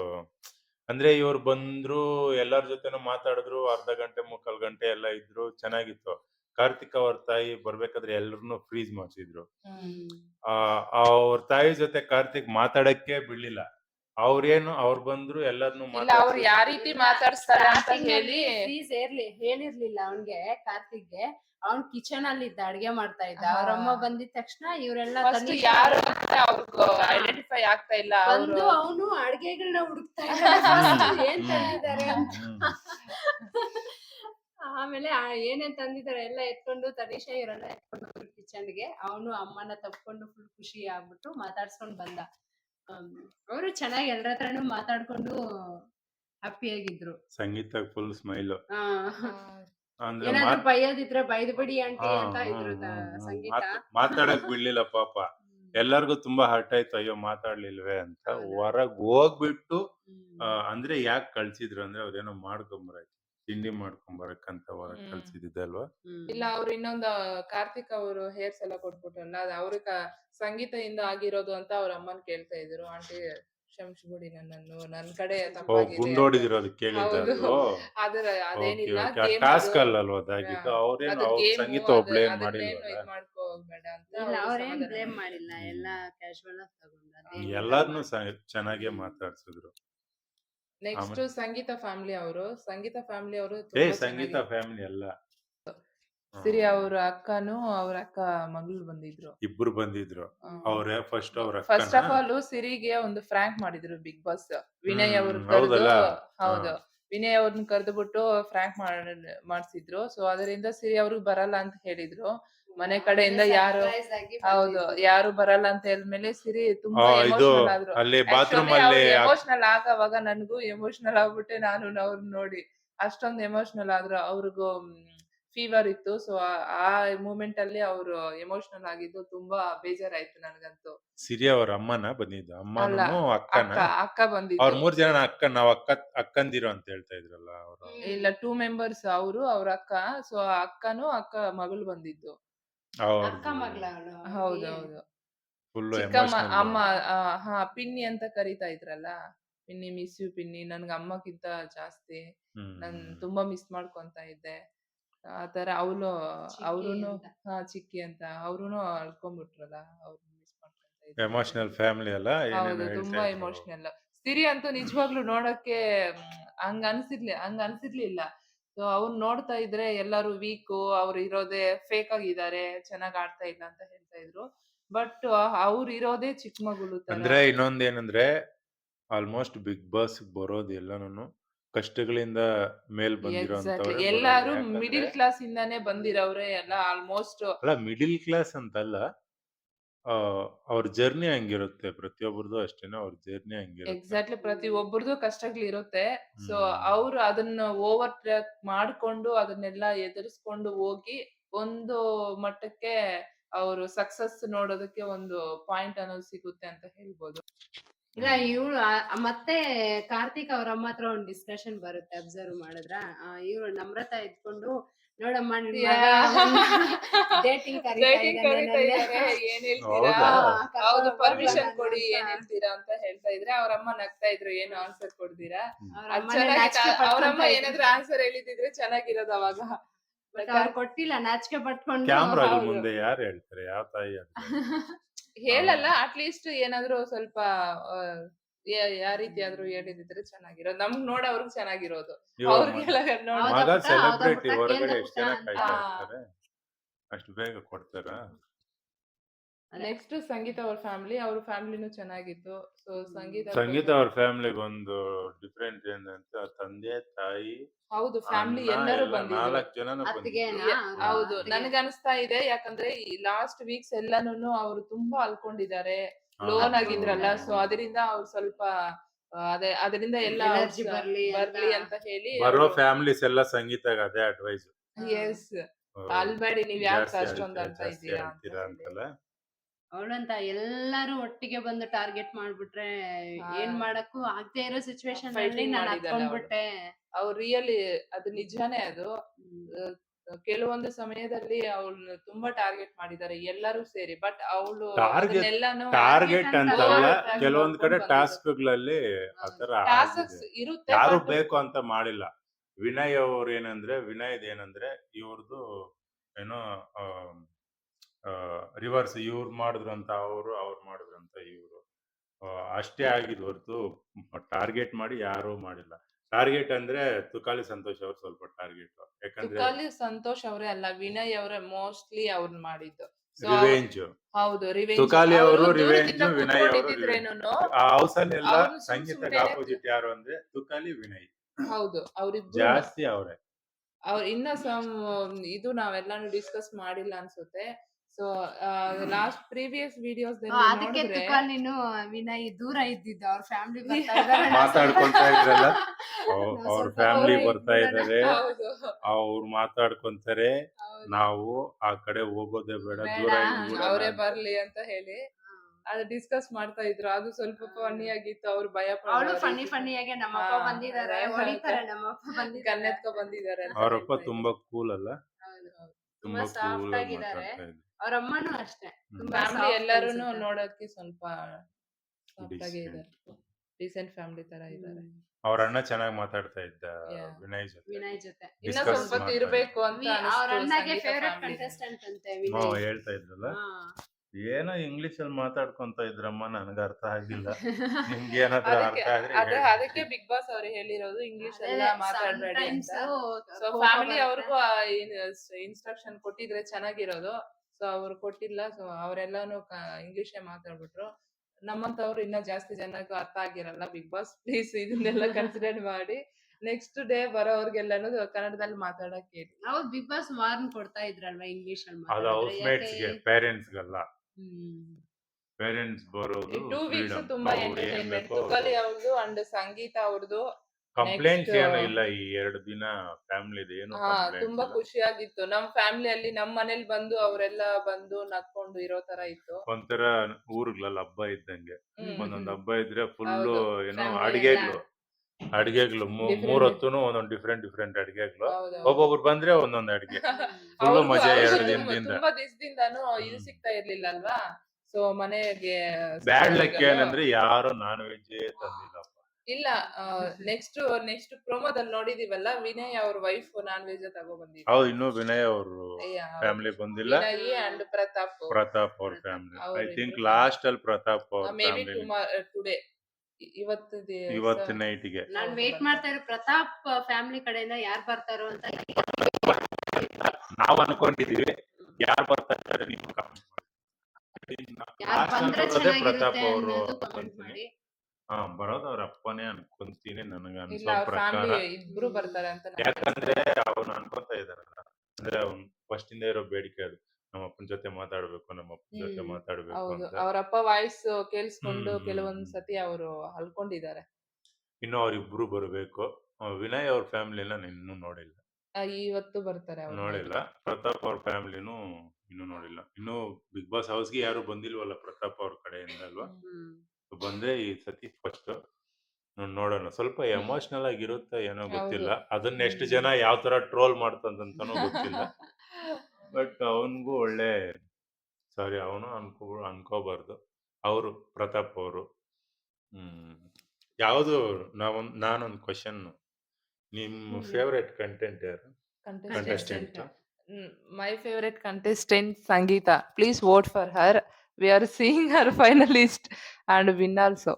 ಅಂದ್ರೆ ಇವ್ರು ಬಂದ್ರು ಎಲ್ಲರ ಜೊತೆನೂ ಮಾತಾಡಿದ್ರು ಅರ್ಧ ಗಂಟೆ ಮುಕ್ಕಾಲ್ ಗಂಟೆ ಎಲ್ಲ ಇದ್ರು ಚೆನ್ನಾಗಿತ್ತು. ಕಾರ್ತಿಕ್ ಅವ್ರ ತಾಯಿ ಬರ್ಬೇಕಾದ್ರೆ ಎಲ್ಲರನ್ನು ಫ್ರೀಜ್ ಮಾಡಿಸಿದ್ರು. ಆ ಅವ್ರ ತಾಯಿ ಜೊತೆ ಕಾರ್ತಿಕ್ ಮಾತಾಡಕ್ಕೆ ಬಿಡ್ಲಿಲ್ಲ. ಅವ್ರೇನು ಅವ್ರು ಬಂದ್ರು ಎಲ್ಲರನ್ನು ಅವ್ರು ಯಾವ ರೀತಿ ಮಾತಾಡ್ಸ್ತಾರೆ ಅಂತ ಹೇಳಿ ಹೇಳಿರ್ಲಿಲ್ಲ ಅವನ್ಗೆ ಕಾರ್ತಿಕ್ಗೆ. ಅವ್ನ್ ಕಿಚನ್ ಅಲ್ಲಿ ಇದ್ದ ಅಡ್ಗೆ ಮಾಡ್ತಾ ಇದ್ದ. ಅವ್ರ ಅವ್ರಮ್ಮ ಬಂದಿದ ತಕ್ಷಣ ಇವರೆಲ್ಲ ಯಾರು ಐಡೆಂಟಿಫೈ ಆಗ್ತಾ ಇಲ್ಲ ಬಂದು ಅವನು ಅಡ್ಗೆಗಳನ್ನ ಹುಡುಕ್ತಾ ಏನ್ ತಂದಿದ್ದಾರೆ ಅಂತ. ಆಮೇಲೆ ಆ ಏನೇನ್ ತಂದಿದ್ದಾರೆ ಎಲ್ಲ ಎತ್ಕೊಂಡು ತನಿಷಾ ಇವರೆಲ್ಲ ಎತ್ಕೊಂಡು ಕಿಚನ್ಗೆ ಅವನು ಅಮ್ಮನ ತಪ್ಕೊಂಡು ಫುಲ್ ಖುಷಿ ಆಗ್ಬಿಟ್ಟು ಮಾತಾಡ್ಸ್ಕೊಂಡ್ ಬಂದ. ಅವರು ಚೆನ್ನಾಗಿ ಎಲ್ಲರ ಹತ್ರನು ಮಾತಾಡ್ಕೊಂಡು ಹ್ಯಾಪಿ ಆಗಿದ್ರು. ಸಂಗೀತ ಫುಲ್ ಸ್ಮೈಲ್ ಆ, ಅಂದ್ರೆ ಏನಾದ್ರು ಬೈಯೋದಿದ್ರೆ ಬೈದು ಬಿಡಿ ಆಂಟಿ ಅಂತ ಇದ್ರು ತ-. ಸಂಗೀತ ಮಾತಾಡಕ್ ಬಿಡ್ಲಿಲ್ಲ ಪಾಪ ಎಲ್ಲರಿಗೂ ತುಂಬಾ ಹರ್ಟ್ ಆಯ್ತು ಅಯ್ಯೋ ಮಾತಾಡ್ಲಿಲ್ವೇ ಅಂತ ಹೌದು. ಹೊರಗ್ ಹೋಗ್ಬಿಟ್ಟು ಹ್ಮ್. ಅಂದ್ರೆ ಯಾಕೆ ಕಳ್ಸಿದ್ರು ಅಂದ್ರೆ ಅವ್ರೇನೋ ಮಾಡ್ಕೊಂಬರಕ್ ತಿಂಡಿ ಮಾಡ್ಕೊಂಬರಕ್ಕಂತ ಹೊರಗ್ ಹ್ಮ್. ಕಳ್ಸಿದ್ದಲ್ವಾ ಹ್ಮ್. ಇಲ್ಲ ಅವ್ರು ಇನ್ನೊಂದು ಕಾರ್ತಿಕ್ ಅವರು ಹೇರ್ಸ್ ಎಲ್ಲ ಕೊಟ್ಬಿಟ್ರಲ್ಲ ಅದು ಅವ್ರ ಸಂಗೀತದಿಂದ ಆಗಿರೋದು ಅಂತ ಅವ್ರ ಅಮ್ಮನ್ ಕೇಳ್ತಾ ಇದ್ರು ಆಂಟಿ ಕ್ಷಮಿಸ್ಬಿಡಿ ನನ್ನನ್ನು ನನ್ ಕಡೆ ಓ ತಪ್ಪಾಗಿದೆ ಹೌದು. ಆದ್ರ ಅದೇನಿಲ್ಲ game ಟಾಸ್ಕ್ ಅದು. ಅಲ್ಲಲ್ವಾ ಅದಾಗಿದ್ದು ಹಾ. ಅವ್ರೇನು ಅದು ಅವ್ರ game, ಸಂಗೀತ ಅದು- ಒಬ್ಳೇ ಅದನ್ನೇನು ಮಾಡಿಲ್ವಲ್ಲ ಇದ್ ಮಾಡ್ಕೋ ಅಂತ ಇಲ್ಲ ಅವ್ರು ಅವ್ರೇನ್ ಸಮಾಧಾನ ಬ್ಲೇಮ್ ಮಾಡಿಲ್ಲ ಹ್ಮ್. ಎಲ್ಲ ಕ್ಯಾಶುವಲ್ ಆಗಿ ತಗೊಂಡ ಅದೇನಿಲ್ಲ. ಎಲ್ಲಾರ್ನು ಚೆನ್ನಾಗೆ ಮಾತಾಡ್ಸಿದ್ರು ನೆಕ್ಸ್ಟ್ ಸಂಗೀತ ಫ್ಯಾಮಿಲಿ ಅವರು ಸಂಗೀತ ಫ್ಯಾಮಿಲಿ ಅವರು ಏ ಸಂಗೀತ ಫ್ಯಾಮಿಲಿ ಅಲ್ಲ ಹಾ. ಸಿರಿ ಅವ್ರ ಅಕ್ಕನು ಅವ್ರ ಅಕ್ಕ ಮಗಳು ಬಂದಿದ್ರು. ಇಬ್ರು ಬಂದಿದ್ರು. ಅವ್ರೆ ಫಸ್ಟ್ ಅವ್ರ ಫಸ್ಟ್ ಆಫ್ ಆಲ್ ಸಿರಿಗೆ ಒಂದು ಫ್ರಾಂಕ್ ಮಾಡಿದ್ರು ಬಿಗ್ ಬಾಸ್ ವಿನಯ್ ಹ್ಮ್, ಹೌದಲ್ಲ? ಹೌದು. ವಿನಯ್ ಅವ್ರನ್ನ ಕರೆದು ಬಿಟ್ಟು ಫ್ರಾಂಕ್ ಮಾಡಿಸಿದ್ರು. ಸೊ ಅದರಿಂದ ಸಿರಿ ಅವ್ರಿಗೆ ಬರಲ್ಲ ಅಂತ ಹೇಳಿದ್ರು. ಮನೆ ಕಡೆಯಿಂದ ಯಾರು ಆಗಿ ಹೌದು. ಯಾರು ಬರಲ್ಲ ಅಂತ ಹೇಳಿದ್ಮೇಲೆ ಸಿರಿ ತುಂಬಾ ಇದು ಎಮೋಷನಲ್ ಆದ್ರು. ಅಲ್ಲಿ ಬಾತ್ರೂಮ್ ಅಲ್ಲಿ ಅಕ್- ಎಮೋಷನಲ್ ಆಗವಾಗ ನನ್ಗೂ ಎಮೋಷನಲ್ ಆಗ್ಬಿಟ್ಟೆ ನಾನು ಅವ್ರನ್ನ ನೋಡಿ. ಅಷ್ಟೊಂದು ಎಮೋಷನಲ್ ಆದ್ರು. ಅವ್ರಿಗೂ ಫೀವರ್ ಇತ್ತು. ಸೊ ಆ ಮೂಮೆಂಟ್ ಅಲ್ಲಿ ಅವರು ಎಮೋಷನಲ್ ಆಗಿದ್ದು ತುಂಬಾ ಬೇಜಾರಾಯ್ತು ನನಗಂತೂ. ಸಿರಿ ಅವ್ರ ಅಮ್ಮನ ಬಂದಿದ್ದು. ಅಮ್ಮನೂ ಅಕ್ಕನ. ಅಕ್ಕ ಅಕ್ಕ ಅವ್ರ ಬಂದಿದ್ದು ಮೂರ್ ಜನ ಅಕ್ಕ ನಾವ್ ಅಕ್ಕ ಅಕ್ಕಂದಿರು ಅಂತ ಹೇಳ್ತಾ ಇದ್ರಲ್ಲ ಅವರು. ಇಲ್ಲ ಟೂ ಮೆಂಬರ್ಸ್ ಅವರು ಅವ್ರ ಅಕ್ಕ. ಸೊ ಅಕ್ಕನು ಅಕ್ಕ ಮಗಳು ಬಂದಿದ್ದು. ಅಕ್ಕ ಮಗ್ಳ ಅವ್ಳು. ಹೌದೌದು ಫುಲ್ ಚಿಕ್ಕಮ್ಮ ಅಮ್ಮ ಆ, ಹಾ ಪಿನ್ನಿ ಅಂತ ಕರಿತಾ ಇದ್ರಲ್ಲ. ಪಿನ್ನಿ ಮಿಸ್ ಯು ಪಿನ್ನಿ. ನನ್ಗೆ ಅಮ್ಮಕ್ಕಿಂತ ಜಾಸ್ತಿ. ನಾನ್ ತುಂಬಾ ಮಿಸ್ ಮಾಡ್ಕೊಂತ ಇದ್ದೆ. ಆ ತರ ಅವಳು ಚಿಕ್ಕಿ ಅವ್ರುನು ಅಂತ. ಹಾ ಚಿಕ್ಕಿ ಅಂತ ಅವ್ರುನು ಅಳ್ಕೊಂಡ್ಬಿಟ್ರಲ್ಲ ಅವ್ರು ಮಿಸ್ ಮಾಡ್ಕೊಂತ ಎಮೋಷನಲ್ ಫ್ಯಾಮಿಲಿ ಅಲ್ಲ ಹೌದು ಹೇಳ್ತಾ ತುಂಬಾ ಇದ್ರು. ಎಮೋಷನಲ್ ಸಿರಿ ಅಂತೂ ನಿಜವಾಗ್ಲೂ ನೋಡಕ್ಕೆ ಮ್, ಹಂಗ ಅನ್ಸಿರ್ಲಿ ಹಂಗ್ ಅನ್ಸಿರ್ಲಿಲ್ಲ. ಸೊ ಅವ್ರು ನೋಡ್ತಾ ಇದ್ರೆ ಎಲ್ಲಾರು ವೀಕು ಅವ್ರು ಇರೋದೇ ಫೇಕ್ ಆಗಿದ್ದಾರೆ ಚೆನ್ನಾಗ್ ಆಡ್ತಾ ಇಲ್ಲ ಅಂತ ಹೇಳ್ತಾ ಇದ್ರು. ಬಟ್ ಅವ್ರು ಇರೋದೇ ಚಿಕ್ಕ ಮಗಳು ತರ ಅಂದ್ರೆ ಇನ್ನೊಂದ್ ಏನಂದ್ರೆ ಆಲ್ಮೋಸ್ಟ್ ಬಿಗ್ ಬಾಸ್ ಬರೋದು ಎಲ್ಲಾನು ಕಷ್ಟಗಳಿಂದ ಮೇಲ್ ಎಕ್ಸಾಕ್ಟ್ಲಿ ಎಲ್ಲಾರು ಮಿಡಿಲ್ ಕ್ಲಾಸ್ ಇಂದಾನೇ ಬಂದಿರೋರೆ ಎಲ್ಲ ಆಲ್ಮೋಸ್ಟ್ ಅಲ್ಲ ಮಿಡಿಲ್ ಕ್ಲಾಸ್ ಅಂತಲ್ಲ ಆ, ಅವ್ರ ಜರ್ನಿ ಹಂಗಿರುತ್ತೆ. ಪ್ರತಿಯೊಬ್ಬರದು ಅಷ್ಟೇನೆ ಅವ್ರ ಜರ್ನಿ ಹಂಗಿರುತ್ತೆ. ಎಕ್ಸಾಕ್ಟ್ಲಿ ಪ್ರತಿ ಒಬ್ಬರದು ಕಷ್ಟಗಳಿರುತ್ತೆ. ಸೊ ಹ್ಮ್. ಅವ್ರು ಅದನ್ನ ಓವರ್ ಟ್ರ್ಯಾಕ್ ಮಾಡ್ಕೊಂಡು ಅದನ್ನೆಲ್ಲ ಎದುರಿಸ್ಕೊಂಡು ಹೋಗಿ ಒಂದು ಮಟ್ಟಕ್ಕೆ ಅವರು ಸಕ್ಸಸ್ ನೋಡೋದಕ್ಕೆ ಒಂದು ಪಾಯಿಂಟ್ ಅನ್ನೋದು ಸಿಗುತ್ತೆ ಅಂತ ಹೇಳ್ಬೋದು. ಇಲ್ಲ ಇವಳು ಮತ್ತೆ ಕಾರ್ತಿಕ್ ಅವ್ರ ಅಮ್ಮ ಹತ್ರ ಒಂದ್ ಡಿಸ್ಕಷನ್ ಬರುತ್ತೆ ಅಬ್ಸರ್ವ್ ಮಾಡಿದ್ರ. ಇವ್ರು ನಮ್ರತ ಇದ್ಕೊಂಡು ನೋಡಮ್ಮ ಡೇಟಿಂಗ್ ಹೌದು? ಪರ್ಮಿಷನ್ ಕೊಡಿ ಏನ್ ಹೇಳ್ತೀರಾ ಅಂತ ಹೇಳ್ತಾ ಇದ್ರೆ ಅವ್ರಮ್ಮ ನಗ್ತಾ ಇದ್ರು ಏನು ಆನ್ಸರ್ ಕೊಡ್ತೀರಾ? ಅವ್ರಮ್ಮ ಏನಾದ್ರು ಆನ್ಸರ್ ಹೇಳಿದಿದ್ರೆ ಚೆನ್ನಾಗಿರೋದು ಅವಾಗ. ಬಟ್ ಅವ್ರು ಕೊಟ್ಟಿಲ್ಲ ನಾಚಿಕೆ ಪಟ್ಕೊಂಡು. ಕ್ಯಾಮ್ರಾ ಮುಂದೆ ಯಾರು ಹೇಳ್ತಾರೆ? ಯಾವ ತಾಯಿ ಅಂತ ಹೇಳಲ್ಲ ಅಟ್ಲೀಸ್ಟ್ ಏನಾದ್ರು ಸ್ವಲ್ಪ ಯಾವ ರೀತಿ ಆದ್ರೂ ಹೇಳಿದಿದ್ರೆ ಚೆನ್ನಾಗಿರೋದು. ನಮ್ಗ್ ನೋಡ ಅವ್ರಿಗೆ ಚೆನ್ನಾಗಿರೋದು. ಅವ್ರಿಗೆಲ್ಲ ನೋಡ ಮಗ ಪುಟ್ಟ? ಹೌದಾ ಸೆಲೆಬ್ರಿಟಿ ಹೊರಗಡೆ ಎಷ್ಟು ಜನ ಪುಟ್ಟ ಕಾಯ್ತಾ ಇರ್ತಾರೆ? ಅಷ್ಟು ಬೇಗ ಕೊಡ್ತಾರ? ನೆಕ್ಸ್ಟ್ ಸಂಗೀತ ಅವ್ರ ಫ್ಯಾಮಿಲಿ ಅವ್ರ ಫ್ಯಾಮಿಲಿನೂ ಚೆನ್ನಾಗಿತ್ತು. ಸೊ ಸಂಗೀತ ಸಂಗೀತ ಅವ್ರ ಫ್ಯಾಮಿಲಿಗೆ ಒಂದು ಡಿಫ್ರೆಂಟ್ ಏನಂತ ತಂದೆ ತಾಯಿ ಹೌದು ಫ್ಯಾಮಿಲಿ ಎಲ್ಲರೂ ಬಂದಿದ್ದಾರೆ ಬಂದಿದ್ರು. ನಾಲ್ಕು ಜನನು ಅತ್ತಿಗೆನಾ? ಹೌದು. ನನಗೆ ನನಗ್ ಅನಿಸ್ತಾ ಇದೆ ಯಾಕಂದ್ರೆ ಈ ಲಾಸ್ಟ್ ವೀಕ್ಸ್ ಎಲ್ಲಾನು ಅವ್ರು ತುಂಬಾ ಅಲ್ಕೊಂಡಿದ್ದಾರೆ. ಲೋನ್ ಆಗಿದ್ರಲ್ಲ ಸೊ ಅದರಿಂದ ಅವ್ರು ಸ್ವಲ್ಪ ಅದೇ ಅದರಿಂದ ಎಲ್ಲ ಎನರ್ಜಿ ಬರ್ಲಿ ಅಂತ. ಬರ್ಲಿ ಅಂತ ಹೇಳಿ ಬರೋ ಫ್ಯಾಮಿಲೀಸ್ ಎಲ್ಲ ಸಂಗೀತ ಅದೇ ಅಡ್ವೈಸ್ ಎಸ್ ಅಲ್ಬೇಡಿ ನೀವ್ ಯಾಕೆ ಅಷ್ಟೊಂದು ಅಂತ ಇದ್ದೀರಾ. ಅಂತಲ್ಲ. ಅವಳಂತ ಎಲ್ಲಾರು ಒಟ್ಟಿಗೆ ಬಂದು ಟಾರ್ಗೆಟ್ ಮಾಡ್ಬಿಟ್ರೆ. ಏನ್ ಮಾಡಕ್ಕೂ ಆಗ್ದೇ ಇರೋ ಸಿಚುವೇಶನ್ ಅಲ್ಲಿ ಅವ್ರ ನಾನು ಅವ್ರು ರಿಯಲಿ ಅದು ನಿಜಾನೇ ಅದು. ಕೆಲವೊಂದು ಸಮಯದಲ್ಲಿ ಅವಳು ತುಂಬಾ ಟಾರ್ಗೆಟ್ ಮಾಡಿದ್ದಾರೆ ಎಲ್ಲರೂ ಸೇರಿ ಬಟ್ ಅವಳು ಟಾರ್ಗೆಟ್ ಅಂತ ಅಂತಲ್ಲ ಕೆಲವೊಂದ್ ಕಡೆ ಮಾಡ್ಕೊಂಡ್ ಟಾಸ್ಕ್ಗಳಲ್ಲಿ ಆತರ ಇರುತ್ತೆ ಯಾರು ಬೇಕು ಅಂತ ಮಾಡಿಲ್ಲ. ವಿನಯ್ ಅವ್ರ ಏನಂದ್ರೆ ವಿನಯ್ ಏನಂದ್ರೆ ಇವ್ರದ್ದು ಏನೋ ರಿವರ್ಸ್ ಇವ್ರು ಮಾಡಿದ್ರಂತ ಅವರು ಅವ್ರು ಮಾಡಿದ್ರಂತ ಇವರು. ಅಷ್ಟೇ ಆಗಿದ್ ಹೊರತು ಟಾರ್ಗೆಟ್ ಮಾಡಿ ಯಾರು ಮಾಡಿಲ್ಲ. ಟಾರ್ಗೆಟ್ ಅಂದ್ರೆ ತುಕಾಲಿ ಸಂತೋಷ್ ಅವ್ರು ಸ್ವಲ್ಪ ಟಾರ್ಗೆಟ್ ಯಾಕಂದ್ರೆ ತುಕಾಲಿ ಸಂತೋಷ್ ಅವರೇ ಅಲ್ಲ ವಿನಯ್ ಅವರೇ ಮೋಸ್ಟ್ಲಿ ಅವ್ರನ್ನ ಮಾಡಿದ್ದು. ರಿವೆಂಜ್ ಹೌದು ರಿವೆಂಜ್ ತುಕಾಲಿ ಅವರು ರಿವೆಂಜ್ ವಿನಯ್ ಅವರು ಆ ಹೌಸ್ ಅಲ್ಲಿ ಎಲ್ಲ ಸುಮ್ನೆನೆ- ಆಪೋಸಿಟ್ ಯಾರು ಅಂದ್ರೆ ತುಕಾಲಿ ವಿನಯ್. ಹೌದು ಅವ್ರಿಬ್ರು ಜಾಸ್ತಿ ಅವರೇ. ಅವ್ರ ಇನ್ನ ಸಮ್ ಇದು ನಾವೆಲ್ಲಾನು ಡಿಸ್ಕಸ್ ಮಾಡಿಲ್ಲ ಅನ್ಸುತ್ತೆ. ಸೊ ಲಾಸ್ಟ್ ಪ್ರೀವಿಯಸ್ ವಿಡಿಯೋಸ್ ಅದಕ್ಕೆ ನೀನು ವಿನಯ್ ದೂರ ಇದ್ದಿದ್ದು ಅವ್ರ ಫ್ಯಾಮಿಲಿ ಮಾತಾಡ್ಕೊಂತಾ ಇದ್ರಲ್ಲ ಅವ್- ಅವ್ರ ಫ್ಯಾಮಿಲಿ ಬರ್ತಾ. ಇದಾರೆ ಹೌದು. ಅವ್ರು ಮಾತಾಡ್ಕೊಂತಾರೆ. ನಾವು ಆ ಕಡೆ ಹೋಗೋದೇ ಬೇಡ ದೂರ ಅವರೇ ಬರ್ಲಿ ಅಂತ ಹೇಳಿ ಅದು ಡಿಸ್ಕಸ್ ಮಾಡ್ತಾ ಇದ್ರು. ಅದು ಸ್ವಲ್ಪ ಫನ್ನಿ ಆಗಿತ್ತು ಅವ್ರು ಭಯ ಅವಳು ಫನ್ನಿ ಫನ್ನಿಯಾಗೆ ನಮ್ಮಪ್ಪ ಹಾ, ಬಂದಿದ್ದಾರೆ ಹೊಡಿತಾರೆ ನಮ್ಮಪ್ಪ ಬಂದಿದ್ದಾರೆ. ಕನ್ನೆತ್ಕೊ ಬಂದಿದ್ದಾರೆ ಅವರಪ್ಪ ತುಂಬಾ ಕೂಲ್ ಅಲ್ಲ? ಹೌದು, ಹೌದು. ತುಂಬಾ ಸಾಫ್ಟ್ ಆಗಿದ್ದಾರೆ. ಅವ್ರ ಅಮ್ಮನೂ ಅಷ್ಟೇ ಫ್ಯಾಮಿಲಿ ಎಲ್ಲರೂ. ನೋಡೋಕೆ ಸ್ವಲ್ಪ ರೀಸೆಂಟ್ ಫ್ಯಾಮಿಲಿ ತರ ಇದ್ದಾರೆ. ಅವ್ರ ಅಣ್ಣ ಚೆನ್ನಾಗಿ ಮಾತಾಡ್ತಾ ಇದ್ದ ವಿನಯ್ ಜೊತೆ. ವಿನಯ್ ಜೊತೆ. ಇನ್ನ ಸ್ವಲ್ಪ ಹೊತ್ತು ಅಂತ ಅವ್ರ ಅಣ್ಣಗೆ ಫೇವರೇಟ್ ಕಂಟೆಸ್ಟೆಂಟ್ ಅಂತೆ ವಿನಯ್. ಹೇಳ್ತಾ ಇದ್ರಲ್ಲ. ಏನೋ ಇಂಗ್ಲಿಷ್ ಅಲ್ಲಿ ಮಾತಾಡ್ಕೊಂತ ಇದ್ರಮ್ಮ ನನಗೆ ಅರ್ಥ ಆಗಿಲ್ಲ. ನಿಮ್ಗೆ ಏನಾದ್ರೂ ಅದಕ್ಕೆ ಅರ್ಥ ಆದ್ರೆ ಅದ- ಅದಕ್ಕೆ ಬಿಗ್ ಬಾಸ್ ಅವ್ರು ಹೇಳಿರೋದು ಇಂಗ್ಲಿಷ್ ಅಲ್ಲಿ ಮಾತಾಡಬೇಡಿ ಅಂತ. So family. ಅವ್ರಿಗೂ ಇನ್ಸ್ಟ್ರಕ್ಷನ್ ಕೊಟ್ಟಿದ್ರೆ ಚೆನ್ನಾಗಿರೋದು. ಸೊ ಅವ್ರು ಕೊಟ್ಟಿಲ್ಲ. ಸೊ ಅವರೆಲ್ಲಾನು ಇಂಗ್ಲಿಷೇ ಮಾತಾಡ್ಬಿಟ್ರು. ನಮ್ಮಂತವ್ರು ಇನ್ನ ಜಾಸ್ತಿ ಜನಕ್ಕೂ ಅರ್ಥ ಆಗಿರಲ್ಲ. ಬಿಗ್ ಬಾಸ್ ಪ್ಲೀಸ್ ಇದನ್ನೆಲ್ಲ ಕನ್ಸಿಡರ್ ಮಾಡಿ. ನೆಕ್ಸ್ಟ್ ಡೇ ಬರೋರ್ಗೆಲ್ಲಾನು ಕನ್ನಡದಲ್ಲಿ ಮಾತಾಡಕ್ ಹೇಳಿ. ಹೌದು ಬಿಗ್ ಬಾಸ್ ವಾರ್ನ್ ಕೊಡ್ತಾ ಇದ್ರಲ್ವಾ ಇಂಗ್ಲಿಷ್ ಅಲ್ಲಿ ಅದು ಹೌಸ್ ಮೇಟ್ಸ್ಗೆ ಪೇರೆಂಟ್ಸ್ ಗಲ್ಲ. ಹ್ಮ್. ಪೇರೆಂಟ್ಸ್ ಬರೋದು ಟೂ ವೀಕ್ಸ್ ತುಂಬಾ ಎಂಟರ್ಟೈನ್ಮೆಂಟ್ ತುಕಲಿ ಅವ್ರದ್ದು ಅಂಡ್ ಸಂಗೀತ ಅವ್ರದ್ದು ಕಂಪ್ಲೇಂಟ್ಸ್ Next, ಏನು ಇಲ್ಲ ಈ ಎರಡು ದಿನ ಫ್ಯಾಮಿಲಿ ಏನು ಹಾ ತುಂಬಾ ಖುಷಿಯಾಗಿತ್ತು ನಮ್ ಫ್ಯಾಮಿಲಿಯಲ್ಲಿ ನಮ್ ಮನೇಲಿ ಬಂದು ಅವರೆಲ್ಲ ಬಂದು ನಕ್ಕೊಂಡು ಇರೋ ತರ ಇತ್ತು ಒಂಥರ ಊರುಗಳಲ್ಲಿ ಹಬ್ಬ ಇದ್ದಂಗೆ ಹ್ಮ್. ಒಂದೊಂದ್ ಹಬ್ಬ ಇದ್ರೆ ಫುಲ್ ಹೌದು. ಏನೋ Family ಅಡಿಗೆಗಳು ಅಡಿಗೆಗಳು Different. ಮೂರ್ ಹೊತ್ತುನು ಒಂದೊಂದ್ ಡಿಫ್ರೆಂಟ್ ಡಿಫ್ರೆಂಟ್ ಅಡಿಗೆಗಳು. ಒಬ್ಬೊಬ್ರು ಬಂದ್ರೆ ಒಂದೊಂದ್ ಅಡಿಗೆ ಫುಲ್ ಅವ್ರಿಗೂ- ಮಜಾ ಅವ್ರಿಗೂ ಎರಡು ತುಂಬಾ- ದಿನದಿಂದ ತುಂಬಾ ದಿವಸದಿಂದಾನು ಇದು ಹ್ಮ್. ಸಿಗ್ತಾ ಇರ್ಲಿಲ್ಲ ಅಲ್ವಾ ಸೊ ಮನೆಗೆ ಬ್ಯಾಡ್ ಲಕ್ ಏನಂದ್ರೆ ಯಾರು ನಾನ್ ವೆಜ್ ತಂದಿಲ್ಲಪ್ಪ ಇಲ್ಲ ನೆಕ್ಸ್ಟ್ ನೆಕ್ಸ್ಟ್ ಪ್ರೋಮೋದಲ್ಲಿ ನೋಡಿದೀವಲ್ಲ ವಿನಯ್ ಅವ್ರ ವೈಫ್ ನಾನ್ ವೆಜ್ ತಗೋ ಬಂದಿದ್ರು ಹೌದು ಇನ್ನು ವಿನಯ್ ಅವರು ಫ್ಯಾಮಿಲಿ ಬಂದಿಲ್ಲ. ವಿನಯ್ ಅಂಡ್ ಪ್ರತಾಪ್ ಪ್ರತಾಪ್ ಅವ್ರ ಫ್ಯಾಮಿಲಿ ಐ ಥಿಂಕ್ ಲಾಸ್ಟ್ ಅಲ್ಲಿ ಪ್ರತಾಪ್ ಅವ್ರ ಮೇ ಬಿ ಫ್ಯಾಮಿಲಿ ಟುಡೇ ಇವತ್ತು ಇವತ್ತು ಇವತ್ತು ನೈಟ್ಗೆ ನಾನ್ ವೇಟ್ ಮಾಡ್ತಾ ಇರೋ ಪ್ರತಾಪ್ ಫ್ಯಾಮಿಲಿ ಕಡೆಯಿಂದ ಯಾರ್ ಬರ್ತಾರೋ ಅಂತ. ನಾವು ಅನ್ಕೊಂಡಿದೀವಿ ಯಾರು ಬರ್ತಾ ಇದ್ದಾರೆ ನೀವು ಅಲ್ಲಿ ಬರೋದೇ ಪ್ರತಾಪ್ ಅವರು ಅನ್ನೋದು ಕಮೆಂಟ್ ಮಾಡಿ. ಹಾ ಬರೋದು ಅವ್ರ ಅಪ್ಪನೇ ಅನ್ಕೊಂತೀನಿ ನನಗ ಇಲ್ಲ ಅನ್ಸೋ ಅವ್ರ ಪ್ರಕಾರ. ಫ್ಯಾಮಿಲಿ ಇಬ್ರು ಬರ್ತಾರೆ ಅಂತ ಯಾಕಂದ್ರೆ ಅವ್ನು ಅನ್ಕೊಂತ ಇದಾರಲ್ಲ ಅಂದ್ರೆ ಅವ್ನ್ ಫಸ್ಟ್ ಇಂದ ಇರೋ ಬೇಡಿಕೆ ಅದು. ನಮ್ಮ ಅಪ್ಪನ ಜೊತೆ ಮಾತಾಡ್ಬೇಕು ನಮ್ಮ ಅಪ್ಪನ ಜೊತೆ ಹ್ಮ್. ಮಾತಾಡ್ಬೇಕು ಹೌದು. ಅಂತ. ಅವ್ರ ಅಪ್ಪ ವಾಯ್ಸ್ ಕೇಳಿಸ್ಕೊಂಡು ಹ್ಮ್, ಕೆಲವೊಂದ್ ಹ್ಮ್. ಸತಿ ಅವರು ಹಲ್ಕೊಂಡಿದ್ದಾರೆ. ಇನ್ನು ಅವ್ರಿಬ್ರು ಬರ್ಬೇಕು. ಆ, ವಿನಯ್ ಅವ್ರ ಫ್ಯಾಮಿಲಿ ಎಲ್ಲ ಇನ್ನೂ ನೋಡಿಲ್ಲ. ಆ, ಇವತ್ತು ಬರ್ತಾರೆ ಅವ್ರು ನೋಡಿಲ್ಲ. ಪ್ರತಾಪ್ ಅವ್ರ ಫ್ಯಾಮಿಲಿನು ಇನ್ನು ನೋಡಿಲ್ಲ. ಇನ್ನು ಬಿಗ್ ಬಾಸ್ ಹೌಸ್ಗೆ ಯಾರು ಬಂದಿಲ್ವಲ್ಲ ಪ್ರತಾಪ್ ಅವ್ರ ಕಡೆಯಿಂದ ಅಲ್ವಾ ಹ್ಮ್. ಬಂದ್ರೆ ಈ ಸತಿ ಫಸ್ಟ್ ನೋಡೋಣ. ಸ್ವಲ್ಪ ಎಮೋಷನಲ್ ಆಗಿರುತ್ತೆ ಏನೋ ಗೊತ್ತಿಲ್ಲ. ಅದನ್ನ ಎಷ್ಟು ಜನ ಯಾವ ತರ ಟ್ರೋಲ್ ಮಾಡ್ತಂತಾನೂ ಗೊತ್ತಿಲ್ಲ. ಬಟ್ ಅವನ್ಗೂ ಒಳ್ಳೆ ಸಾರಿ ಅವನು ಅನ್ಕೋ ಅನ್ಕೋಬಾರ್ದು. ಅವರು ಪ್ರತಾಪ್ ಅವರು. ಹ್ಮ್. ಯಾವುದು ನಾವೊಂದ್ ನಾನೊಂದು ಕ್ವಶನ್ ನಿಮ್ಮ. ಫೇವ್ರೆಟ್ ಕಂಟೆಂಟ್ ಯಾರು. Contestant. My favourite contestant Sangeetha. Please vote for her we are seeing her finalist and win also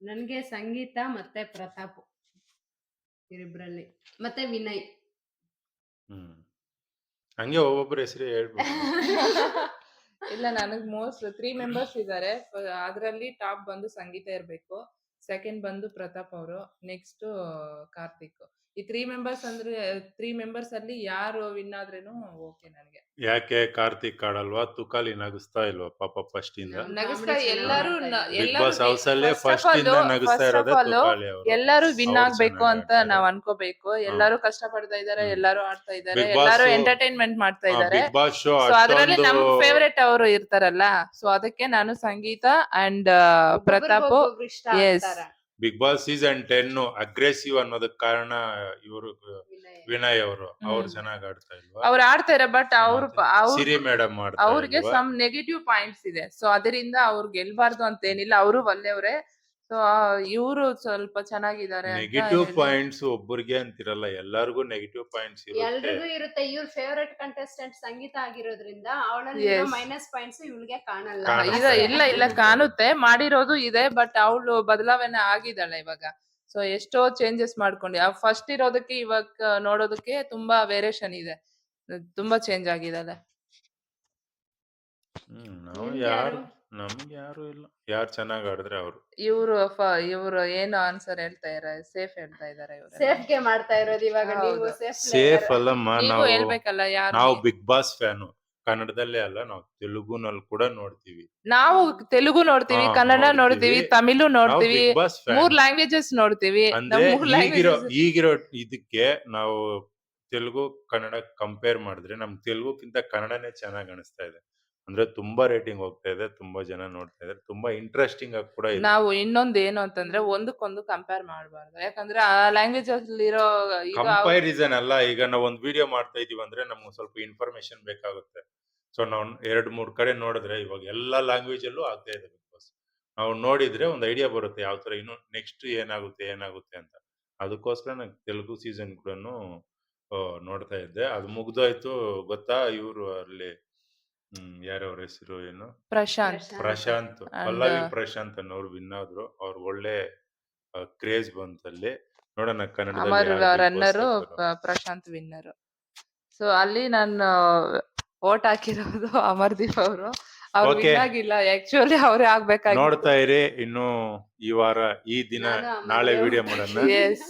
ನನ್ಗೆ ಸಂಗೀತ ಮತ್ತೆ ಪ್ರತಾಪ್ ಇವರಿಬ್ರಲ್ಲಿ ಮತ್ತೆ ವಿನಯ್. ಹ್ಮ್. ಹಂಗೆ ಒಬ್ಬೊಬ್ಬರ ಹೆಸರು ಹೇಳ್ಬೋದು ಇಲ್ಲ ನನಗ್ ಮೋಸ್ಟ್ ತ್ರೀ ಮೆಂಬರ್ಸ್ ಇದ್ದಾರೆ ಅದರಲ್ಲಿ ಟಾಪ್ ಬಂದು ಸಂಗೀತ ಇರ್ಬೇಕು. ಸೆಕೆಂಡ್ ಬಂದು ಪ್ರತಾಪ್ ಅವರು ನೆಕ್ಸ್ಟ್ ಕಾರ್ತಿಕ್. ಈ ತ್ರೀ ಮೆಂಬರ್ಸ್ ಅಂದ್ರೆ ತ್ರೀ ಮೆಂಬರ್ಸ್ ಅಲ್ಲಿ ಯಾರು ವಿನ್ ಆದ್ರೇನು ಓಕೆ ನನಗೆ. ಯಾಕೆ ಕಾರ್ತಿಕ್ ಆಡಲ್ವಾ ತುಕಾಲಿ ನಗಿಸ್ತಾ ಇಲ್ವಾ ಪಾಪ ಫಸ್ಟ್ ಇಂದ? ನಗಿಸ್ತಾ ಎಲ್ಲರೂ ಬಿಗ್ ಬಾಸ್ ಹೌಸ್ ಅಲ್ಲೇ ಫಸ್ಟ್ ಇಂದ ನಗಿಸ್ತಾ ಇರೋದೇ ತುಕಾಲಿ ಅವರು. ಎಲ್ಲರೂ ವಿನ್ ಅವ್ರು ಆಗ್ಬೇಕು ಚೆನ್ನಾಗ್ ಅಂತ ನಾವು ಅನ್ಕೋಬೇಕು. ಎಲ್ಲರೂ ಕಷ್ಟ ಪಡ್ತಾ ಇದಾರೆ ಹ್ಮ್. ಎಲ್ಲರೂ ಆಡ್ತಾ ಇದಾರೆ Big Boss- ಎಲ್ಲರೂ ಎಂಟರ್ಟೈನ್ಮೆಂಟ್ ಮಾಡ್ತಾ ಇದ್ದಾರೆ. ಬಿಗ್ ಬಾಸ್ ಶೋ ಸೊ ಅದ್ರಲ್ಲಿ ನಮ್ ಅಷ್ಟೊಂದು ಫೇವರೇಟ್ ಅವರು ಇರ್ತಾರಲ್ಲ. ಸೊ ಅದಕ್ಕೆ ನಾನು ಸಂಗೀತ ಅಂಡ್ ಪ್ರತಾಪ್ ಇಷ್ಟ yes. ಆಗ್ತಾರೆ. Bigg Boss season ten aggressive ಅನ್ನೋದಕ್ ಕಾರಣ ಇವರು ವಿನಯ್. ಅವರು. ಅವರು ಚೆನ್ನಾಗಿ ಆಡ್ತಾ ಇಲ್ವಾ? ಅವ್ರು ಆಡ್ತಾರೆ ಬಟ್ ಅವ್ರು ಸಿರಿ ಮೇಡಮ್ ಅವ್ರಿಗೆ ಸಮ್ ನೆಗೆಟಿವ್ ಪಾಯಿಂಟ್ಸ್ ಇದೆ. ಸೊ ಅದರಿಂದ ಅವ್ರು ಗೆಲ್ಬಾರ್ದು ಅಂತ ಏನಿಲ್ಲ ಅವರು ಒಳ್ಳೆಯವ್ರೆ. ಸೊ ಇವರು ಸ್ವಲ್ಪ ಚೆನ್ನಾಗಿದ್ದಾರೆ ಅಂತ ನೆಗೆಟಿವ್ ಹೇಳಿ- ಪಾಯಿಂಟ್ಸ್ ಒಬ್ಬರಿಗೆ ಅಂತಿರಲ್ಲ ಎಲ್ಲರಿಗೂ ನೆಗೆಟಿವ್ ಪಾಯಿಂಟ್ಸ್ ಇರುತ್ತೆ. ಎಲ್ರಿಗೂ ಇರುತ್ತೆ. ಇವ್ರ ಫೇವರೇಟ್ ಕಂಟೆಸ್ಟೆಂಟ್ ಸಂಗೀತ ಆಗಿರೋದ್ರಿಂದ ಅವಳಲ್ಲಿ Yes. ಮೈನಸ್ ಪಾಯಿಂಟ್ಸ್ ಇವಳಿಗೆ ಕಾಣಲ್ಲ. ಇಲ್ಲ ಇಲ್ಲ ಇಲ್ಲ ಕಾಣುತ್ತೆ. ಮಾಡಿರೋದು ಇದೆ ಬಟ್ ಅವಳು ಬದಲಾವಣೆ ಆಗಿದ್ದಾಳೆ ಇವಾಗ. ಸೊ ಎಷ್ಟೋ ಚೇಂಜಸ್ ಮಾಡ್ಕೊಂಡು. ಫಸ್ಟ್ ಇರೋದಕ್ಕೆ ಇವಾಗ ನೋಡೋದಕ್ಕೆ ತುಂಬಾ ವೇರಿಯೇಷನ್ ಇದೆ. ತುಂಬಾ ಚೇಂಜ್ ಆಗಿದ್ದಾಳೆ. ಹ್ಮ್ ನಾವು ಯಾರು? ನಮ್ಗೆ ಯಾರು ಇಲ್ಲ. ಯಾರು ಚೆನ್ನಾಗಿ ಆಡಿದ್ರೆ ಅವರು. ಇವರು ಇವರು ಏನು ಆನ್ಸರ್ ಹೇಳ್ತಾ ಇರ ಸೇಫ್ ಹೇಳ್ತಾ ಇದಾರೆ ಇವರು ಸೇಫ್ಗೆ ಮಾಡ್ತಾ ಇರೋದು ಇವಾಗ ನೀವು. ಸೇಫ್ ಸೇಫ್ ಅಲ್ಲಮ್ಮ ನೀವು ನಾವು ಹೇಳ್ಬೇಕಲ್ಲ ಯಾರು ನಾವು ಬಿಗ್ ಬಾಸ್ ಫ್ಯಾನು ಕನ್ನಡದಲ್ಲೇ ಅಲ್ಲ ನಾವು ತೆಲುಗುನಲ್ಲಿ ಕೂಡ ನೋಡ್ತೀವಿ. ನಾವು ತೆಲುಗು ನೋಡ್ತೀವಿ ಹಾ, ಕನ್ನಡ ನೋಡ್ತೀವಿ. ನೋಡ್ತೀವಿ ತಮಿಳು ನಾವು ನೋಡ್ತೀವಿ ಬಿಗ್ ಬಾಸ್ ಫ್ಯಾನ್ ಮೂರ್ ಲ್ಯಾಂಗ್ವೇಜಸ್ ನೋಡ್ತೀವಿ ಅಂದ್ರೆ ನಮ್ ಮೂರ್ ಈಗಿರೋ ಲ್ಯಾಂಗ್ವೇಜಸ್ ಈಗಿರೋ ಇದಕ್ಕೆ ನಾವು ತೆಲುಗು ಕನ್ನಡ ಕಂಪೇರ್ ಮಾಡಿದ್ರೆ ನಮ್ ತೆಲುಗುಕ್ಕಿಂತ ಕನ್ನಡನೇ ಚೆನ್ನಾಗಿ ಅನಿಸ್ತಾ ಇದೆ. ಅಂದ್ರೆ ತುಂಬಾ ರೇಟಿಂಗ್ ಹೋಗ್ತಾ ಇದೆ ತುಂಬಾ ಜನ ನೋಡ್ತಾ ಇದ್ದಾರೆ ತುಂಬಾ ಇಂಟ್ರೆಸ್ಟಿಂಗ್ ಆಗಿ ಕೂಡ ಇದೆ. ನಾವು ಇನ್ನೊಂದ್ ಏನು ಅಂತಂದ್ರೆ ಒಂದಕ್ಕೊಂದು ಕಂಪೇರ್ ಮಾಡಬಾರ್ದು. ಯಾಕಂದ್ರೆ ಆ ಲ್ಯಾಂಗ್ವೇಜ್ ಅಲ್ಲಿರೋ ಇದು ಅವ್ರ್- ಕಂಪೈರಿಸನ್ ಅಲ್ಲ ಈಗ ನಾವು ಒಂದು ವಿಡಿಯೋ ಮಾಡ್ತಾ ಇದೀವಿ ಅಂದ್ರೆ ನಮ್ಗೆ ಸ್ವಲ್ಪ ಇನ್ಫಾರ್ಮೇಶನ್ ಬೇಕಾಗುತ್ತೆ. ಸೊ ನಾವು ಎರಡ್ ಮೂರು ಕಡೆ ನೋಡಿದ್ರೆ ಇವಾಗ ಎಲ್ಲಾ ಲ್ಯಾಂಗ್ವೇಜ್ ಅಲ್ಲೂ ಆಗ್ತಾ ಇದೆ ಬಿಗ್ ಬಾಸ್ ನಾವು ನೋಡಿದ್ರೆ ಒಂದು ಐಡಿಯಾ ಬರುತ್ತೆ ಯಾವ ತರ ಇನ್ನು ನೆಕ್ಸ್ಟ್ ಏನಾಗುತ್ತೆ ಏನಾಗುತ್ತೆ ಅಂತ. ಅದಕ್ಕೋಸ್ಕರ ನಾನು ತೆಲುಗು ಸೀಸನ್ ಕೂಡ ನೋಡ್ತಾ ಇದ್ದೆ. ಅದು ಮುಗ್ದೋಯ್ತು ಗೊತ್ತಾ ಇವರು ಅಲ್ಲಿ ಹ್ಮ್ ಯಾರವ್ರ ಹೆಸರು ಏನು? ಪ್ರಶಾಂತ್. ಪ್ರಶಾಂತ್. And, ಪಲ್ಲವಿ ಪ್ರಶಾಂತ್ ಅನ್ನೋರು ವಿನ್ ಆದ್ರು. ಅವ್ರು ಒಳ್ಳೆ ಕ್ರೇಜ್ ಬಂತಲ್ಲಿ. ನೋಡೋಣ ಕನ್ನಡದಲ್ಲಿ ಅಮರ್ ಯಾರು ರನ್ನರು ಆಗ್ತಾರೋ. ಪ್ರಶಾಂತ್ ವಿನ್ನರ್ ಸೊ ಅಲ್ಲಿ ನಾನು ಓಟ್ ಹಾಕಿರೋದು ಅಮರ್ದೀಪ್ ಅವರು. ಅವ್ರು. ವಿನ್ ಆಗಿಲ್ಲ. ಆಕ್ಚುಲಿ ಅವರೇ ಆಗ್ಬೇಕಾಗಿ ನೋಡ್ತಾ ಇರಿ. ಇನ್ನು ಈ ವಾರ ಈ ದಿನ ನಾನು ನಾಳೆ ವಿಡಿಯೋ ಮಾಡೋಣ. ಎಸ್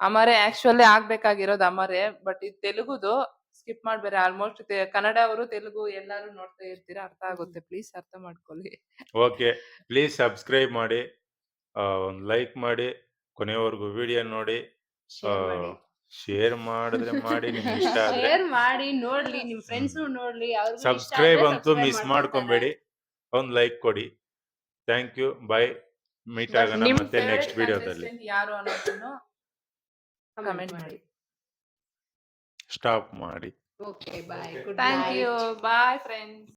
ಅಮರೇ ಆಕ್ಚುಲಿ ಆಗ್ಬೇಕಾಗಿರೋದು ಅಮರೇ. ಬಟ್ ಇದು ತೆಲುಗುದು ಸ್ಕಿಪ್ ಮಾಡ್ಬೇರೆ. ಆಲ್ಮೋಸ್ಟ್ ಕನ್ನಡ ಅವರು ತೆಲುಗು ಎಲ್ಲಾರು ನೋಡ್ತಾ ಇರ್ತೀರಾ ಅರ್ಥ ಆಗುತ್ತೆ. ಪ್ಲೀಸ್ ಅರ್ಥ ಮಾಡ್ಕೊಳ್ಳಿ. ಓಕೆ. ಪ್ಲೀಸ್ ಸಬ್ಸ್ಕ್ರೈಬ್ ಮಾಡಿ. ಒಂದು ಒಂದ್ ಲೈಕ್ ಮಾಡಿ. ಕೊನೆವರೆಗೂ ವಿಡಿಯೋ ನೋಡಿ. ಶೇರ್ ಮಾಡಿದ್ರೆ ಮಾಡಿ ನಿಮ್ಗೆ ಇಷ್ಟ ಆದ್ರೆ. ಶೇರ್ ಮಾಡಿ ನೋಡ್ಲಿ ನಿಮ್ ಫ್ರೆಂಡ್ಸ್ ನೋಡ್ಲಿ ಅವ್ರಿಗೆ ಇಷ್ಟ ಸಬ್ಸ್ಕ್ರೈಬ್ ಅಂತೂ ಮಿಸ್ ಮಾಡ್ಕೊಬೇಡಿ. ಒಂದ್ ಲೈಕ್ ಕೊಡಿ. Thank you. ಬೈ ಮೀಟ್ ಆಗೋಣ ಮತ್ತೆ ನೆಕ್ಸ್ಟ್ ವಿಡಿಯೋದಲ್ಲಿ. ಯಾರು ಅನ್ನೋದನ್ನು ಕಮೆಂಟ್ ಮಾಡಿ. ಸ್ಟಾಪ್ ಮಾಡಿ. Okay bye. Good thank you. Bye friends.